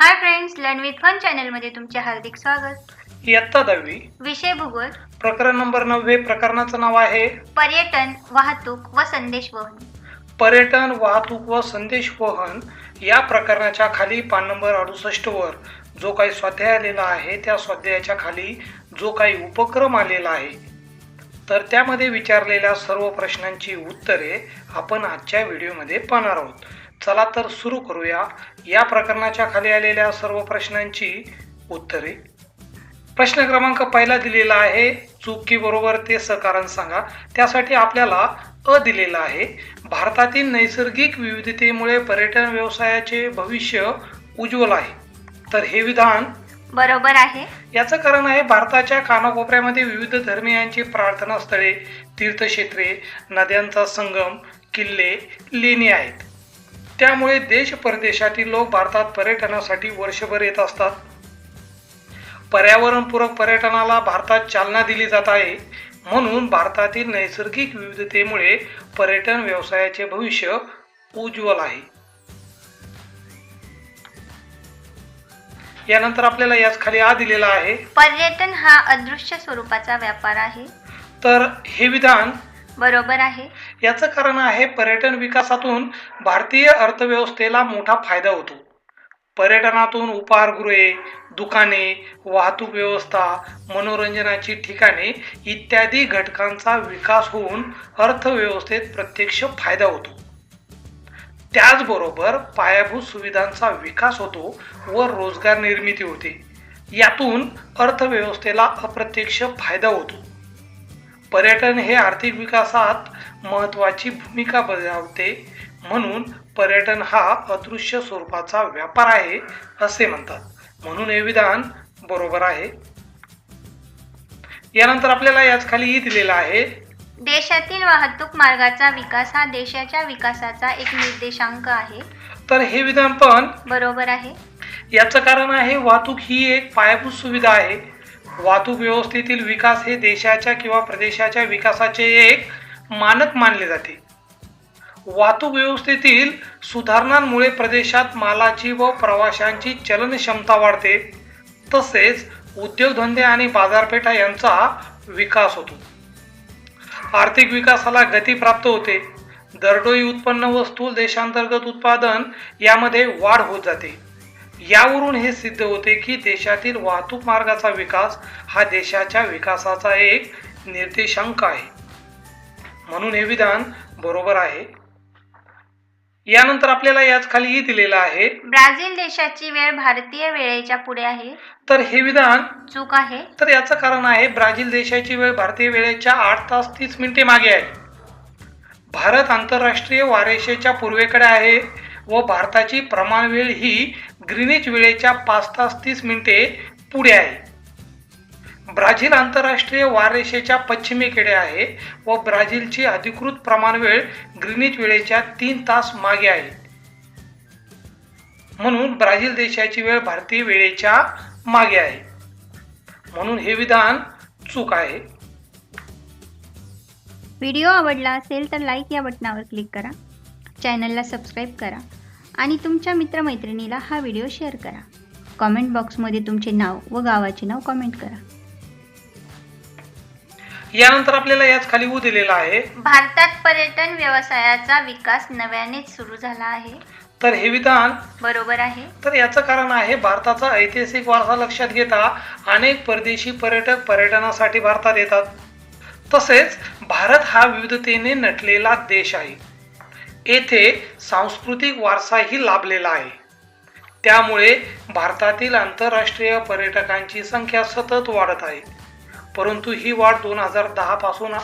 Hi friends learn with fun चॅनलमध्ये तुमचे हार्दिक स्वागत. इयत्ता दहावी. विषय भूगोल. प्रकरण नंबर नववे प्रकरणाचं नाव आहे. पर्यटन वाहतूक व संदेश वहन. पर्यटन वाहतूक व संदेश वहन या प्रकरणाच्या खाली पान नंबर अडुसष्ट वर जो काही स्वाध्याय आलेला आहे त्या स्वाध्यायाच्या खाली जो काही उपक्रम आलेला आहे तर त्यामध्ये विचारलेल्या सर्व प्रश्नांची उत्तरे आपण आजच्या व्हिडिओमध्ये पाहणार आहोत. चला तर सुरू करूया. या प्रकरणाच्या खाली आलेल्या सर्व प्रश्नांची उत्तरे. प्रश्न क्रमांक पहिला दिलेला आहे. चूक की बरोबर ते सकारण सांगा. त्यासाठी आपल्याला अ दिलेला आहे. भारतातील नैसर्गिक विविधतेमुळे पर्यटन व्यवसायाचे भविष्य उज्ज्वल आहे. तर हे विधान? बरोबर आहे. याचं कारण आहे भारताच्या कानाकोपऱ्यामध्ये विविध धर्मियांची प्रार्थनास्थळे तीर्थक्षेत्रे नद्यांचा संगम किल्ले लेणी आहेत. त्यामुळे देश परदेशातील लोक भारतात पर्यटनासाठी वर्षभर येत असतात. पर्यावरणपूरक पर्यटनाला भारतात चालना दिली जात आहे. म्हणून भारतातील नैसर्गिक विविधतेमुळे पर्यटन व्यवसायाचे भविष्य उज्ज्वल आहे. यानंतर आपल्याला याच खाली आ दिलेला आहे. पर्यटन हा अदृश्य स्वरूपाचा व्यापार आहे. तर हे विधान बरोबर आहे. याचं कारण आहे पर्यटन विकासातून भारतीय अर्थव्यवस्थेला मोठा फायदा होतो. पर्यटनातून उपहारगृहे दुकाने वाहतूक व्यवस्था मनोरंजनाची ठिकाणे इत्यादी घटकांचा विकास होऊन अर्थव्यवस्थेत प्रत्यक्ष फायदा होतो. त्याचबरोबर पायाभूत सुविधांचा विकास होतो व रोजगार निर्मिती होते. यातून अर्थव्यवस्थेला अप्रत्यक्ष फायदा होतो. पर्यटन हे आर्थिक विकासात महत्त्वाची भूमिका बजावते. म्हणून पर्यटन हा अदृश्य स्वरूपाचा व्यापार आहे असे म्हणतात. म्हणून हे विधान बरोबर आहे. यानंतर आपल्याला याच खाली दिलेला आहे. देशातील वाहतूक मार्गाचा विकास हा देशाच्या विकासाचा एक निर्देशांक आहे. तर हे विधान पण बरोबर आहे. याचं कारण आहे वाहतूक ही एक पायाभूत सुविधा आहे. वाहतूक व्यवस्थेतील विकास हे देशाच्या किंवा प्रदेशाच्या विकासाचे एक मानक मानले जाते. वाहतूक व्यवस्थेतील सुधारणांमुळे प्रदेशात मालाची व प्रवाशांची चलन क्षमता वाढते. तसेच उद्योगधंदे आणि बाजारपेठा यांचा विकास होतो. आर्थिक विकासाला गती प्राप्त होते. दरडोई उत्पन्न व स्थूल देशांतर्गत उत्पादन यामध्ये वाढ होत जाते. यावरून हे सिद्ध होते की देशातील वाहतूक मार्गाचा विकास हा देशाच्या विकासाचा एक निर्देशांक आहे. म्हणून हे विधान बरोबर आहे. यानंतर आपल्याला याच खाली दिलेलं आहे. ब्राझील देशाची वेळ भारतीय वेळेच्या पुढे आहे. तर हे विधान चूक आहे. तर याचं कारण आहे ब्राझील देशाची वेळ भारतीय वेळेच्या आठ तास तीस मिनिटे मागे आहे. भारत आंतरराष्ट्रीय वारेशेच्या पूर्वेकडे आहे व भारताची प्रमाण वेळ ही ग्रीनिच वेळेच्या पाच तास तीस मिनिटे पुढे आहे. ब्राझील आंतरराष्ट्रीय वारेषेच्या पश्चिमेकडे आहे व ब्राझीलची अधिकृत प्रमाण वेळ ग्रीनिच वेळेच्या तीन तास मागे आहे. म्हणून ब्राझील देशाची वेळ भारतीय वेळेच्या मागे आहे. म्हणून हे विधान चूक आहे. व्हिडिओ आवडला असेल तर लाईक या बटनावर क्लिक करा. चॅनलला सबस्क्राईब करा आणि तुमच्या मित्रमैत्रिणीला हा व्हिडिओ शेअर करा. कॉमेंट बॉक्समध्ये तुमचे नाव व गावाचे नाव कॉमेंट करा. यानंतर आपल्याला याच खाली ऊ दिलेला आहे. भारतात पर्यटन व्यवसायाचा विकास नव्यानेच सुरू झाला आहे. तर हे विधान बरोबर आहे. तर याचं कारण आहे भारताचा ऐतिहासिक वारसा लक्षात घेता अनेक परदेशी पर्यटक पर्यटनासाठी भारतात येतात. तसेच भारत हा विविधतेने नटलेला देश आहे. येथे सांस्कृतिक वारसाही लाभलेला आहे. त्यामुळे भारतातील आंतरराष्ट्रीय पर्यटकांची संख्या सतत वाढत आहे. परंतु ही वाढ दोन हजार दहा पासून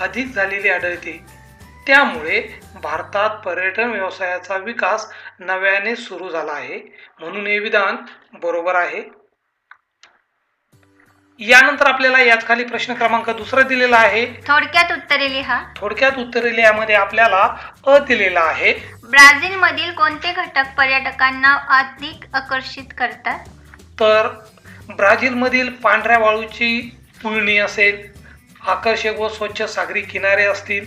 अधिक झालेली आढळते. त्यामुळे भारतात पर्यटन व्यवसायाचा विकास नव्याने सुरू झाला आहे म्हणून हे विधान बरोबर आहे. यानंतर आपल्याला याच खाली प्रश्न क्रमांक दुसरा दिलेला आहे. थोडक्यात उत्तरे लिहा. थोडक्यात उत्तर यामध्ये आपल्याला अ दिलेला आहे. ब्राझील मधील कोणते घटक पर्यटकांना अधिक आकर्षित करतात? तर ब्राझीलमधील पांढऱ्या वाळूची पुळणी असेल आकर्षक व स्वच्छ सागरी किनारे असतील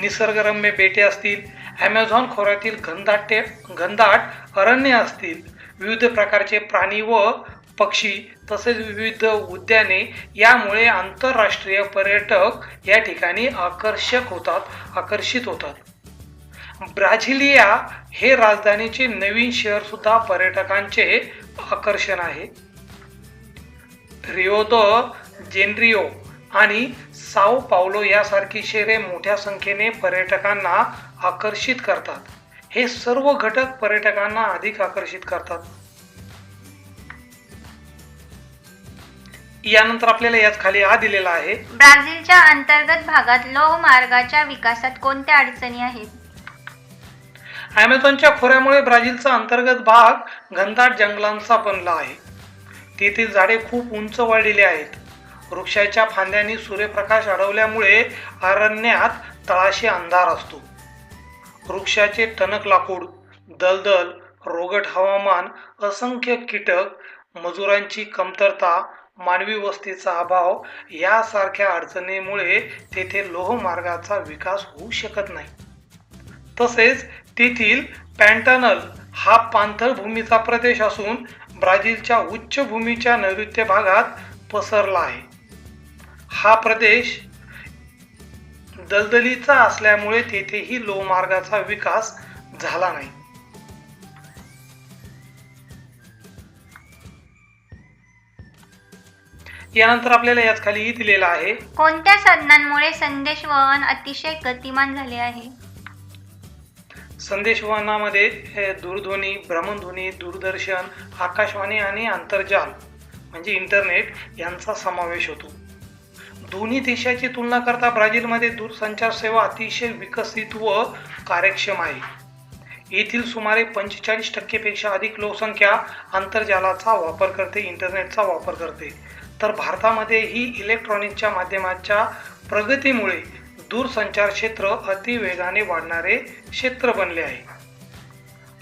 निसर्गरम्य बेटे असतील ॲमेझॉन खोऱ्यातील घनदाटे घनदाट अरण्य असतील विविध प्रकारचे प्राणी व पक्षी तसेच विविध उद्याने यामुळे आंतरराष्ट्रीय पर्यटक या ठिकाणी आकर्षक होतात आकर्षित होतात. ब्राझिलिया हे राजधानीचे नवीन शहर सुद्धा पर्यटकांचे आकर्षण आहे. रिओ द जेनरिओ आणि साओ पावलो यासारखी शहरे मोठ्या संख्येने पर्यटकांना आकर्षित करतात. हे सर्व घटक पर्यटकांना अधिक आकर्षित करतात. यानंतर आपल्याला याच खाली आ दिलेला आहे. ब्राझीलच्या अंतर्गत भागात लोहमार्गाच्या विकासात कोणत्या अडचणी आहेत? ॲमेझॉनच्या खोऱ्यामुळे ब्राझीलचा अंतर्गत भाग घनदाट जंगलांचा बनला आहे. तेथील झाडे खूप उंच वाढलेली आहेत. वृक्षाच्या फांद्यांनी सूर्यप्रकाश अडवल्यामुळे अरण्यात तळाशी अंधार असतो. वृक्षाचे टणक लाकूड दलदल रोगट हवामान असंख्य कीटक मजुरांची कमतरता मानवी वस्तीचा अभाव यासारख्या अडचणीमुळे तेथे लोहमार्गाचा विकास होऊ शकत नाही. तसेच तेथील पॅन्टनल हा पांथळ भूमीचा प्रदेश असून ब्राझीलच्या उच्च भूमीच्या नैऋत्य भागात पसरला आहे. हा प्रदेश दलदलीचा असल्यामुळे तेथेही लोहमार्गाचा विकास झाला नाही. यानंतर आपल्याला याच खाली दिलेला आहे. कोणत्या साधनांमुळे संदेशवहन अतिशय गतिमान झाले आहे? संदेशवहनामध्ये हे दूरध्वनी भ्रमणध्वनी दूरदर्शन आकाशवाणी आणि आंतरजाल म्हणजे इंटरनेट यांचा समावेश होतो. दोन्ही देशाची तुलना करता ब्राझीलमध्ये दूरसंचार सेवा अतिशय विकसित व कार्यक्षम आहे. येथील सुमारे पंचेचाळीस टक्केपेक्षा अधिक लोकसंख्या आंतरजालाचा वापर करते इंटरनेटचा वापर करते. तर भारतामध्ये ही इलेक्ट्रॉनिकच्या माध्यमाच्या प्रगतीमुळे दूरसंचार क्षेत्र अतिवेगाने वाढणारे क्षेत्र बनले आहे.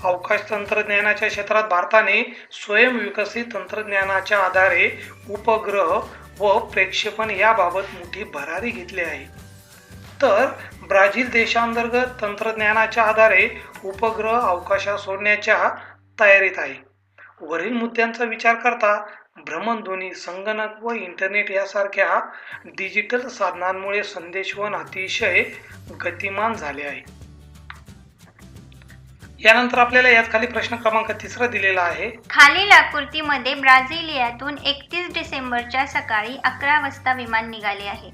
अवकाश तंत्रज्ञानाच्या क्षेत्रात भारताने स्वयंविकसित तंत्रज्ञानाच्या आधारे उपग्रह व प्रेक्षेपण याबाबत मोठी भरारी घेतली आहे. तर ब्राझील देशांतर्गत तंत्रज्ञानाच्या आधारे उपग्रह अवकाशात सोडण्याच्या तयारीत आहे. वरील मुद्द्यांचा विचार करता भ्रमणध्वनी संगणक व इंटरनेट यासारख्या डिजिटल साधनांमुळे संदेशवन अतिशय गतिमान झाले आहे. यानंतर आपल्याला याच खाली प्रश्न क्रमांक तिसरा दिलेला आहे. खालील आकृतीमध्ये ब्राझिलियातून एकतीस डिसेंबरच्या सकाळी अकरा वाजता विमान निघाले आहे.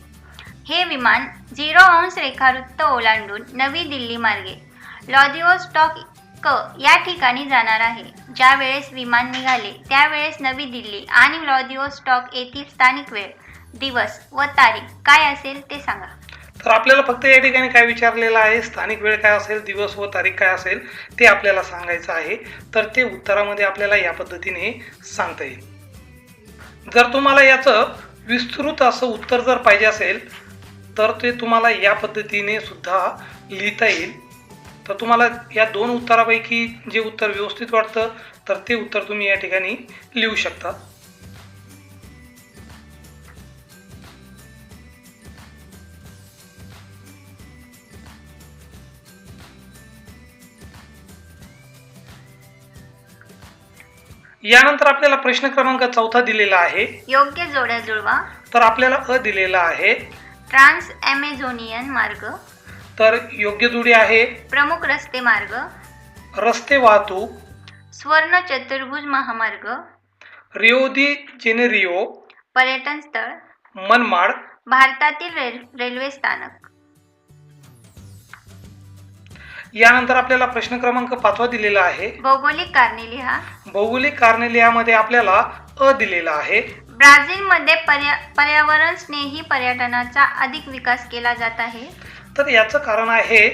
हे विमान झिरो अंश रेखावृत्त ओलांडून नवी दिल्ली मार्गे लॉदिओस्टॉक क या ठिकाणी जाणार आहे. ज्या वेळेस विमान निघाले त्यावेळेस नवी दिल्ली आणि लॉदिओस्टॉक येथील स्थानिक वेळ दिवस व तारीख काय असेल ते सांगा. तर आपल्याला फक्त या ठिकाणी काय विचारलेलं आहे? स्थानिक वेळ काय असेल दिवस व तारीख काय असेल ते आपल्याला सांगायचं आहे. तर ते उत्तरामध्ये आपल्याला या पद्धतीने सांगता येईल. जर तुम्हाला याचं विस्तृत असं उत्तर जर पाहिजे असेल तर ते तुम्हाला या पद्धतीने सुद्धा लिहिता येईल. तर तुम्हाला या दोन उत्तरापैकी जे उत्तर व्यवस्थित वाटतं तर ते उत्तर तुम्ही या ठिकाणी लिहू शकता. यानंतर आपल्याला प्रश्न क्रमांक चौथा दिलेला आहे. योग्य जोड्या जुळवा. तर आपल्याला अ दिलेला आहे. ट्रान्स ॲमेझोनियन मार्ग. तर योग्य जोडी आहे. प्रमुख रस्ते मार्ग. रस्ते वाहतूक. स्वर्ण चतुर्भुज महामार्ग. Rio de Janeiro. पर्यटन स्थळ. मनमाड. भारतातील रेल रेल्वे स्थानक. यानंतर आपल्याला प्रश्न क्रमांक पाचवा दिलेला आहे. भौगोलिक कारणे लिहा. भौगोलिक कारणे लिहामध्ये आपल्याला अ दिलेला आहे. ब्राझीलमध्ये पर्या पर्यावरण स्नेही पर्यटनाचा अधिक विकास केला जात आहे. तर याचं कारण आहे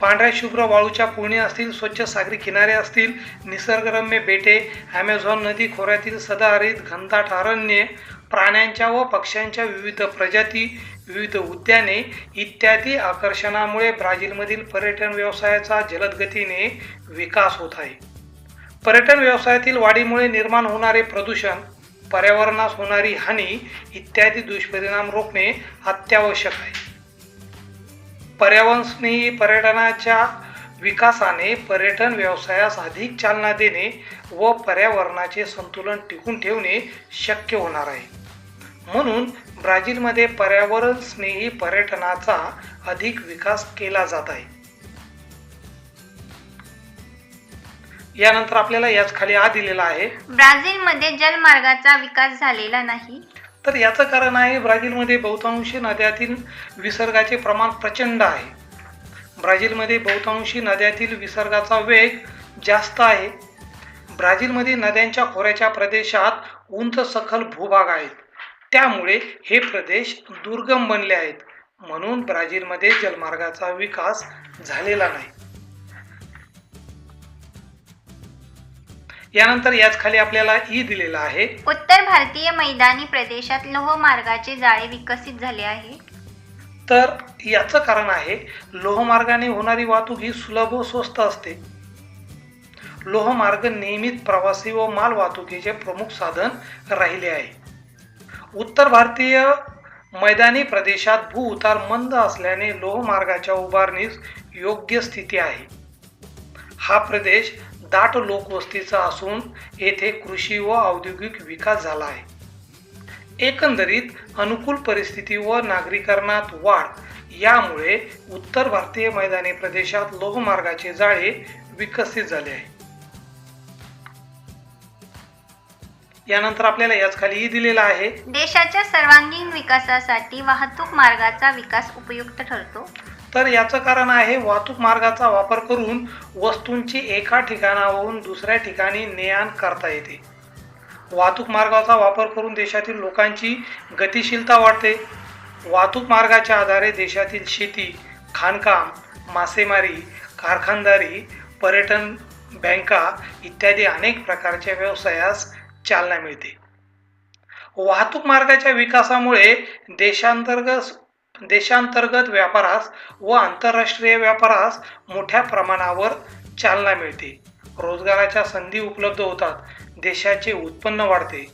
पांढऱ्या शुभ्र वाळूच्या पुळणी असतील स्वच्छ सागरी किनारे असतील निसर्गरम्य बेटे ॲमेझॉन नदी खोऱ्यातील सदाहरित घनदाट अरण्ये प्राण्यांच्या व पक्ष्यांच्या विविध प्रजाती विविध उद्याने इत्यादी आकर्षणामुळे ब्राझीलमधील पर्यटन व्यवसायाचा जलद गतीने विकास होत आहे. पर्यटन व्यवसायातील वाढीमुळे निर्माण होणारे प्रदूषण पर्यावरणास होणारी हानी इत्यादी दुष्परिणाम रोखणे अत्यावश्यक आहे. पर्यावरणस्नेही पर्यटनाच्या विकासाने पर्यटन व्यवसायास अधिक चालना देणे व पर्यावरणाचे संतुलन टिकून ठेवणे शक्य होणार आहे. म्हणून ब्राझीलमध्ये पर्यावरण स्नेही पर्यटनाचा अधिक विकास केला जात आहे. यानंतर आपल्याला याच खाली आ दिलेला आहे. ब्राझीलमध्ये जलमार्गाचा विकास झालेला नाही. तर याचं कारण आहे ब्राझीलमध्ये बहुतांशी नद्यातील विसर्गाचे प्रमाण प्रचंड आहे. ब्राझीलमध्ये बहुतांशी नद्यातील विसर्गाचा वेग जास्त आहे. ब्राझीलमध्ये नद्यांच्या खोऱ्याच्या प्रदेशात उंच सखल भूभाग आहेत. त्यामुळे हे प्रदेश दुर्गम बनले आहेत. म्हणून ब्राझीलमध्ये जलमार्गाचा विकास झालेला नाही. यानंतर याच खाली आपल्याला ई दिलेला आहे. उत्तर भारतीय मैदानी प्रदेशात लोहमार्गाचे जाळे विकसित झाले आहे. तर याचं कारण आहे लोहमार्गाने होणारी वाहतूक ही सुलभ व स्वस्त असते. लोहमार्ग नियमित प्रवासी व माल वाहतुकीचे प्रमुख साधन राहिले आहे. उत्तर भारतीय मैदानी प्रदेशात भू उतार मंद असल्याने लोहमार्गाच्या उभारणीस योग्य स्थिती आहे. हा प्रदेश दाट लोकवस्तीचा असून येथे कृषी व औद्योगिक विकास झाला आहे. एकंदरीत अनुकूल परिस्थिती व नागरीकरणात वाढ यामुळे उत्तर भारतीय मैदानी प्रदेशात लोहमार्गाचे जाळे विकसित झाले आहे. यानंतर आपल्याला याच खाली ई दिलेला आहे. देशाच्या सर्वांगीण विकासासाठी वाहतूक मार्गाचा विकास उपयुक्त ठरतो. तर याचं कारण आहे वाहतूक मार्गाचा वापर करून वस्तूंची एका ठिकाणावरून दुसऱ्या ठिकाणी ने आण करता येते. वाहतूक मार्गाचा वापर करून देशातील लोकांची गतिशीलता वाढते. वाहतूक मार्गाच्या आधारे देशातील शेती खाणकाम मासेमारी कारखानदारी पर्यटन बँका इत्यादी अनेक प्रकारच्या व्यवसायास चालना मिळते. वाहतूक मार्गाच्या विकासामुळे देशांतर्गत देशांतर्गत व्यापारास व आंतरराष्ट्रीय व्यापारास मोठ्या प्रमाणावर चालना मिळते. रोजगाराच्या संधी उपलब्ध होतात. देशाचे उत्पन्न वाढते.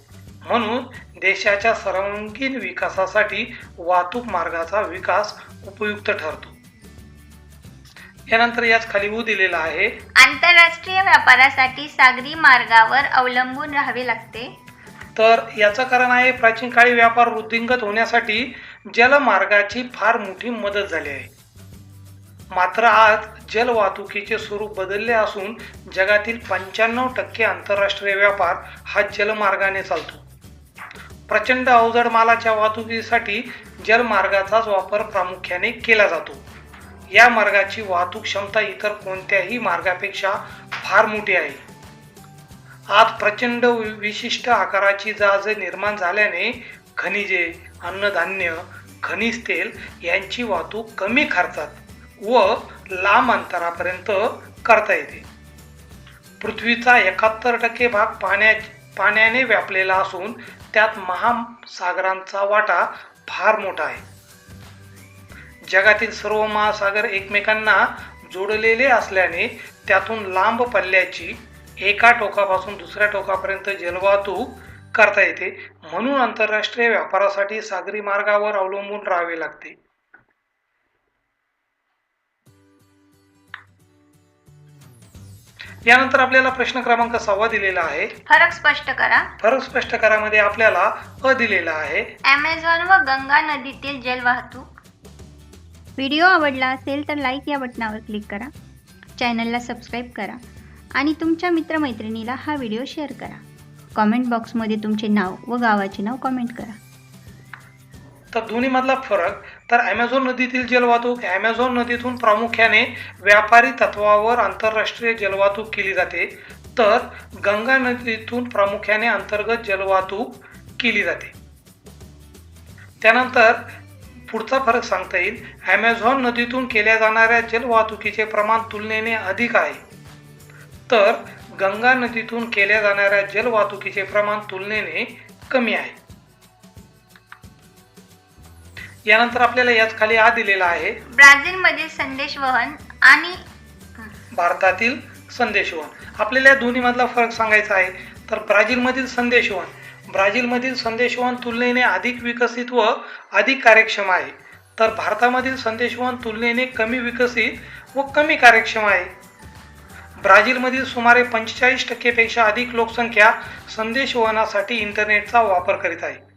म्हणून देशाच्या सर्वांगीण विकासासाठी वाहतूक मार्गाचा विकास उपयुक्त ठरतो. यानंतर याच खाली ऊ दिलेला आहे. आंतरराष्ट्रीय व्यापारासाठी सागरी मार्गावर अवलंबून राहावे लागते. तर याचं कारण आहे प्राचीन काळी व्यापार वृद्धिंगत होण्यासाठी जलमार्गाची फार मोठी मदत झाली आहे. मात्र आज जल वाहतुकीचे स्वरूप बदलले असून जगातील पंच्याण्णव टक्के आंतरराष्ट्रीय व्यापार हा जलमार्गाने चालतो. प्रचंड अवजड मालाच्या वाहतुकीसाठी जलमार्गाचाच वापर प्रामुख्याने केला जातो. या मार्गाची वाहतूक क्षमता इतर कोणत्याही मार्गापेक्षा फार मोठी आहे. आज प्रचंड वि- विशिष्ट आकाराची जहाजे निर्माण झाल्याने खनिजे अन्नधान्य खनिज तेल यांची वाहतूक कमी खर्चात व लांब अंतरापर्यंत करता येते. पृथ्वीचा एकाहत्तर टक्के भाग पाण्या पाण्याने व्यापलेला असून त्यात महासागरांचा वाटा फार मोठा आहे. जगातील सर्व महासागर एकमेकांना जोडलेले असल्याने त्यातून लांब पल्ल्याची एका टोकापासून दुसऱ्या टोकापर्यंत जलवाहतूक करता येते. म्हणून आंतरराष्ट्रीय व्यापारासाठी सागरी मार्गावर अवलंबून राहावे लागते. यानंतर आपल्याला प्रश्न क्रमांक सव्वा दिलेला आहे. फरक स्पष्ट करा. फरक स्पष्ट करामध्ये आपल्याला अ दिलेला आहे. ॲमेझॉन व गंगा नदीतील जलवाहतूक. व्हिडिओ आवडला असेल तर लाईक या बटनावर क्लिक करा. चॅनलला सबस्क्राईब करा आणि तुमच्या मित्रमैत्रिणीला हा व्हिडिओ शेअर करा. कॉमेंट बॉक्समध्ये तुमचे नाव व गावाचे नाव कॉमेंट करा. तर दोन्हीमधला फरक तर ॲमेझॉन नदीतील जलवाहतूक ॲमेझॉन नदीतून प्रामुख्याने व्यापारी तत्वावर आंतरराष्ट्रीय जलवाहतूक केली जाते. तर गंगा नदीतून प्रामुख्याने अंतर्गत जलवाहतूक केली जाते. त्यानंतर पुढचा फरक सांगता येईल. ॲमेझॉन नदीतून केल्या जाणाऱ्या जलवाहतुकीचे प्रमाण तुलनेने अधिक आहे. तर गंगा नदीतून केल्या जाणाऱ्या जलवाहतुकीचे प्रमाण तुलनेने कमी आहे. यानंतर आपल्याला याच खाली आ दिलेला आहे. ब्राझीलमधील संदेशवहन आणि भारतातील संदेशवहन आपल्याला या दोन्हीमधला फरक सांगायचा आहे. तर ब्राझीलमधील संदेशवहन ब्राझीलमधील संदेशवहन तुलनेने अधिक विकसित व अधिक कार्यक्षम आहे. तर भारतामधील संदेशवहन तुलनेने कमी विकसित व कमी कार्यक्षम आहे. ब्राझीलमधील सुमारे पंचेचाळीस टक्केपेक्षा अधिक लोकसंख्या संदेशवहनासाठी इंटरनेटचा वापर करीत आहे.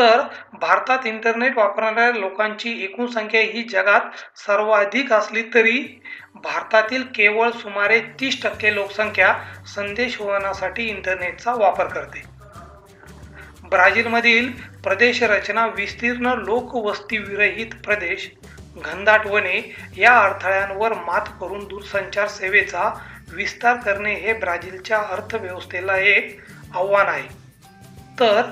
तर भारतात इंटरनेट वापरणाऱ्या लोकांची एकूण संख्या ही जगात सर्वाधिक असली तरी भारतातील केवळ सुमारे तीस टक्के लोकसंख्या संदेश वहनासाठी इंटरनेटचा वापर करते. ब्राझीलमधील प्रदेश रचना विस्तीर्ण लोकवस्तीविरहित प्रदेश घनदाट वने या अडथळ्यांवर मात करून दूरसंचार सेवेचा विस्तार करणे हे ब्राझीलच्या अर्थव्यवस्थेला एक आव्हान आहे. तर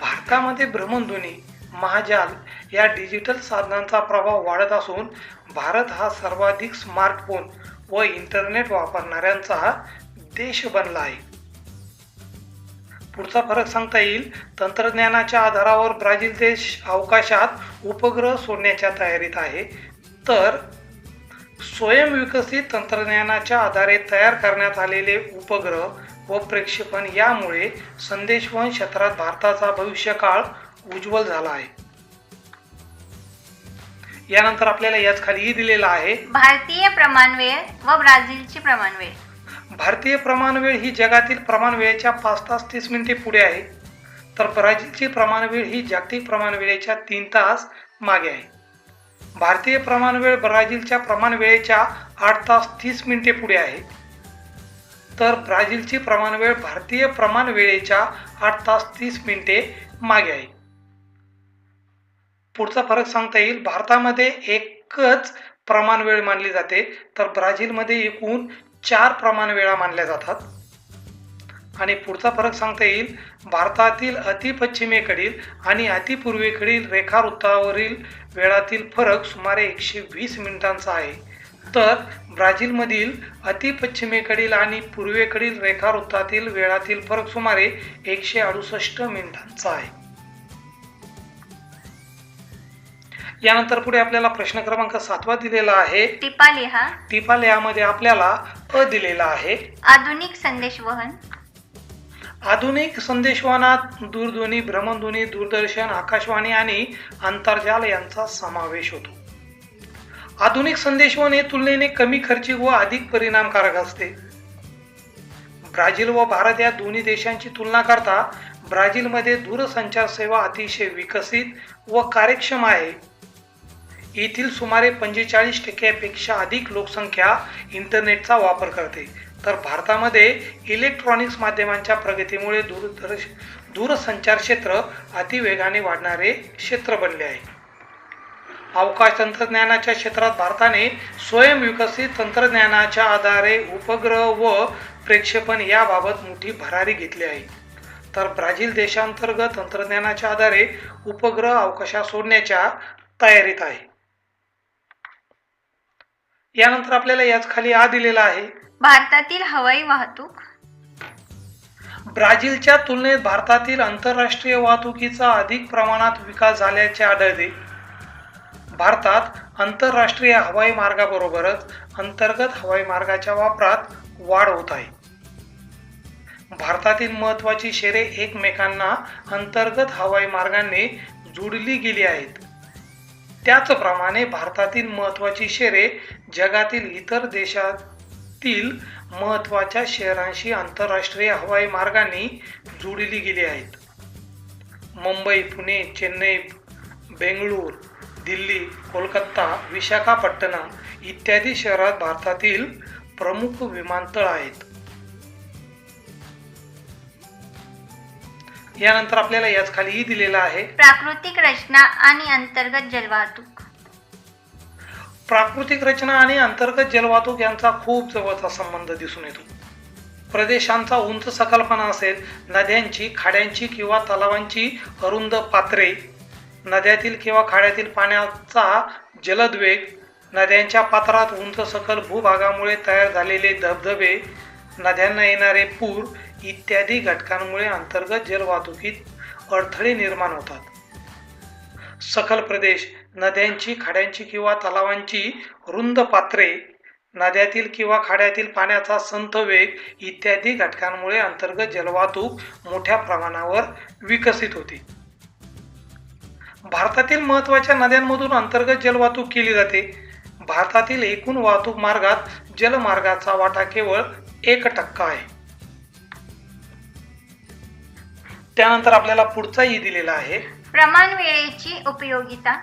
भारतामध्ये भ्रमणध्वनी महाजाल या डिजिटल साधनांचा प्रभाव वाढत असून भारत हा सर्वाधिक स्मार्टफोन व इंटरनेट वापरणाऱ्यांचा देश बनला आहे. पुढचा फरक सांगता येईल तंत्रज्ञानाच्या आधारावर ब्राझील देश अवकाशात उपग्रह सोडण्याच्या तयारीत आहे. तर स्वयंविकसित तंत्रज्ञानाच्या आधारे तयार करण्यात आलेले उपग्रह व प्रक्षेपण यामुळे संदेशवहन क्षेत्रात भारताचा भविष्यकाळ उज्ज्वल झाला आहे. यानंतर आपल्याला याच खालीही दिलेला आहे. भारतीय प्रमाणवेळ व ब्राझीलची प्रमाणवेळ. भारतीय प्रमाणवेळ ही जगातील प्रमाणवेळेच्या पाच तास तीस मिनिटे पुढे आहे. तर ब्राझीलची प्रमाणवेळ ही जागतिक प्रमाणवेळेच्या तीन तास मागे आहे. भारतीय प्रमाणवेळ ब्राझीलच्या प्रमाणवेळेच्या आठ तास तीस मिनिटे पुढे आहे. तर ब्राझीलची प्रमाणवेळ भारतीय प्रमाण वेळेच्या आठ तास तीस मिनिटे मागे आहे. पुढचा फरक सांगता येईल. भारतामध्ये एकच प्रमाण वेळ मानली जाते. तर ब्राझीलमध्ये एकूण चार प्रमाण वेळा मानल्या जातात. आणि पुढचा फरक सांगता येईल. भारतातील अतिपश्चिमेकडील आणि अतिपूर्वेकडील रेखावृत्तावरील वेळातील फरक सुमारे एकशे वीस मिनिटांचा आहे. तर ब्राझीलमधील अतिपश्चिमेकडील आणि पूर्वेकडील रेखावृत्तातील वेळातील फरक सुमारे एकशे अडुसष्ट मिनिटांचा आहे. यानंतर पुढे आपल्याला प्रश्न क्रमांक सातवा दिलेला आहे. टिपा लिहा टिपा आपल्याला अ दिलेला आहे. आधुनिक संदेशवहन. आधुनिक संदेशवहनात दूरध्वनी भ्रमणध्वनी दूरदर्शन आकाशवाणी आणि आंतरजाल यांचा समावेश होतो. आधुनिक संदेशवहन हे तुलनेने कमी खर्चिक व अधिक परिणामकारक असते. ब्राझील व भारत या दोन्ही देशांची तुलना करता ब्राझीलमध्ये दूरसंचार सेवा अतिशय विकसित व कार्यक्षम आहे. येथील सुमारे पंचेचाळीस टक्क्यापेक्षा अधिक लोकसंख्या इंटरनेटचा वापर करते. तर भारतामध्ये इलेक्ट्रॉनिक्स माध्यमांच्या प्रगतीमुळे दूरदर्श दूरसंचार क्षेत्र अतिवेगाने वाढणारे क्षेत्र बनले आहे. अवकाश तंत्रज्ञानाच्या क्षेत्रात भारताने स्वयंविकसित तंत्रज्ञानाच्या आधारे उपग्रह व प्रक्षेपण याबाबत मोठी भरारी घेतली आहे. तर ब्राझील देशांतर्गत तंत्रज्ञानाच्या आधारे उपग्रह अवकाशात सोडण्याच्या तयारीत आहे. यानंतर आपल्याला याच खाली आ दिलेला आहे. भारतातील हवाई वाहतूक. ब्राझीलच्या तुलनेत भारतातील आंतरराष्ट्रीय वाहतुकीचा अधिक प्रमाणात विकास झाल्याचे आढळते. भारतात आंतरराष्ट्रीय हवाई मार्गाबरोबरच अंतर्गत हवाई मार्गाच्या वापरात वाढ होत आहे. भारतातील महत्त्वाची शहरे एकमेकांना अंतर्गत हवाई मार्गाने जोडली गेली आहेत. त्याचप्रमाणे भारतातील महत्त्वाची शहरे जगातील इतर देशातील महत्त्वाच्या शहरांशी आंतरराष्ट्रीय हवाई मार्गाने जोडली गेली आहेत. मुंबई पुणे चेन्नई बेंगळूर दिल्ली कोलकाता विशाखापट्टणम इत्यादी शहरात भारतातील प्रमुख विमानतळ आहेत. यानंतर आपल्याला याच खालीही दिलेला आहे. प्राकृतिक रचना आणि अंतर्गत जलवाहतूक. प्राकृतिक रचना आणि अंतर्गत जलवाहतूक यांचा खूप जवळचा संबंध दिसून येतो. प्रदेशांचा उंच सकल्पना असेल नद्यांची खाड्यांची किंवा तलावांची अरुंद पात्रे नद्यातील किंवा खाड्यातील पाण्याचा जलदवेग नद्यांच्या पात्रात उंच सकल भूभागामुळे तयार झालेले धबधबे नद्यांना येणारे पूर इत्यादी घटकांमुळे अंतर्गत जलवाहतुकीत अडथळे निर्माण होतात. सखल प्रदेश नद्यांची खाड्यांची किंवा तलावांची रुंद पात्रे नद्यातील किंवा खाड्यातील पाण्याचा संथ वेग इत्यादी घटकांमुळे अंतर्गत जलवाहतूक मोठ्या प्रमाणावर विकसित होते. भारतातील महत्त्वाच्या नद्यांमधून अंतर्गत जलवाहतूक केली जाते. भारतातील एकूण वाहतूक मार्गात जलमार्गाचा वाटा केवळ एक टक्का आहे. त्यानंतर आपल्याला पुढचाही दिलेला आहे. प्रमाण वेळेची उपयोगिता.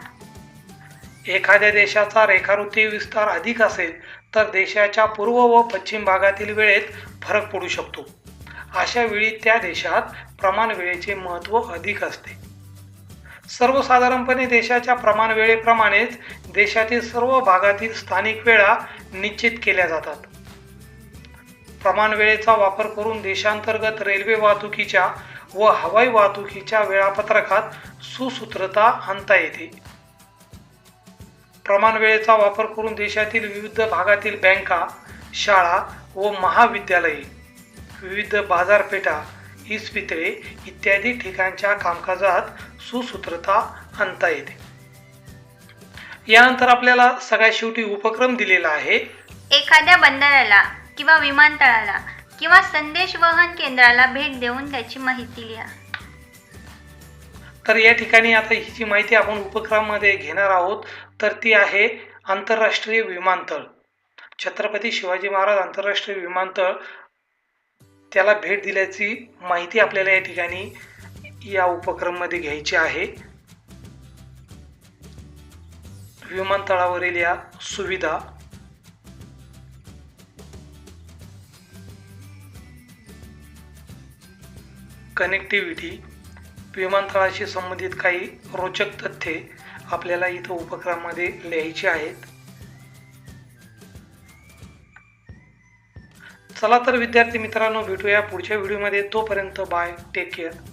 एखाद्या देशाचा रेखावृत्तीय विस्तार अधिक असेल तर देशाच्या पूर्व व पश्चिम भागातील वेळेत फरक पडू शकतो. अशा वेळी त्या देशात प्रमाण वेळेचे महत्त्व अधिक असते. सर्वसाधारणपणे देशाच्या प्रमाण वेळेप्रमाणेच देशातील सर्व भागातील स्थानिक वेळा निश्चित केल्या जातात. प्रमाण वेळेचा वापर करून देशांतर्गत रेल्वे वाहतुकीच्या व हवाई वाहतुकीच्या वेळापत्रकात सुसूत्रता आणता येते. प्रमाण वेळेचा वापर करून देशातील विविध भागातील बँका शाळा व महाविद्यालये विविध बाजारपेठा इस्पितळे इत्यादी ठिकाणच्या कामकाजात सुसूत्रता आणता येते. यानंतर आपल्याला सगळ्यात शेवटी उपक्रम दिलेला आहे. एखाद्या बंदराला किंवा विमानतळाला किंवा संदेश वहन केंद्राला भेट देऊन त्याची माहिती लिहा. तर या ठिकाणी आता ही जी माहिती आपण उपक्रमामध्ये घेणार आहोत. तर ती आहे आंतरराष्ट्रीय विमानतळ. छत्रपती शिवाजी महाराज आंतरराष्ट्रीय विमानतळ त्याला भेट दिल्याची माहिती आपल्याला या ठिकाणी या उपक्रममध्ये घ्यायची आहे. विमानतळावरील या सुविधा कनेक्टिव्हिटी विमानतळाशी संबंधित काही रोचक तथ्ये आपल्याला इथं उपक्रमामध्ये लिहायची आहेत. चला तर विद्यार्थी मित्रांनो भेटूया पुढच्या व्हिडिओमध्ये. तोपर्यंत बाय टेक केअर.